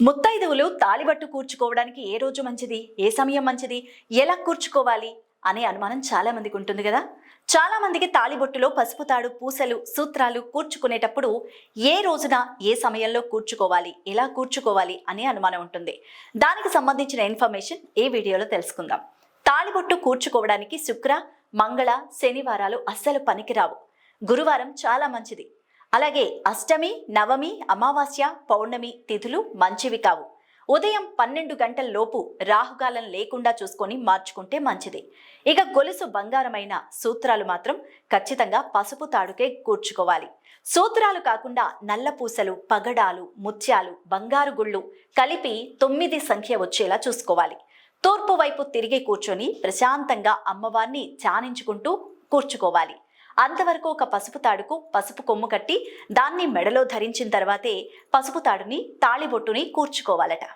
ముత్తైదువులు తాళిబట్టు కూర్చుకోవడానికి ఏ రోజు మంచిది? ఏ సమయం మంచిది? ఎలా కూర్చుకోవాలి? అనే అనుమానం చాలా మందికి ఉంటుంది కదా? చాలా మందికి తాళిబొట్టులో పసుపు తాడు పూసలు సూత్రాలు కూర్చుకునేటప్పుడు ఏ రోజున ఏ సమయంలో కూర్చుకోవాలి? ఎలా కూర్చుకోవాలి? అనే అనుమానం ఉంటుంది. దానికి సంబంధించిన ఇన్ఫర్మేషన్ ఈ వీడియోలో తెలుసుకుందాం. తాళిబొట్టు కూర్చుకోవడానికి శుక్ర మంగళ శనివారాలు అస్సలు పనికిరావు. గురువారం చాలా మంచిది. అలాగే అష్టమి నవమి అమావాస్య పౌర్ణమి తిథులు మంచివి కావు. ఉదయం పన్నెండు గంటల లోపు రాహుకాలం లేకుండా చూసుకొని మార్చుకుంటే మంచిది. ఇక గొలుసు బంగారమైన సూత్రాలు మాత్రం ఖచ్చితంగా పసుపు తాడుకే కూర్చుకోవాలి. సూత్రాలు కాకుండా నల్ల పూసలు పగడాలు ముత్యాలు బంగారు గుళ్ళు కలిపి తొమ్మిది సంఖ్య వచ్చేలా చూసుకోవాలి. తూర్పు వైపు తిరిగి కూర్చొని ప్రశాంతంగా అమ్మవారిని ధ్యానించుకుంటూ కూర్చుకోవాలి. అంతవరకు ఒక పసుపు తాడుకు పసుపు కొమ్ము కట్టి దాన్ని మెడలో ధరించిన తర్వాతే పసుపు తాడుని తాళిబొట్టుని కూర్చుకోవాలట.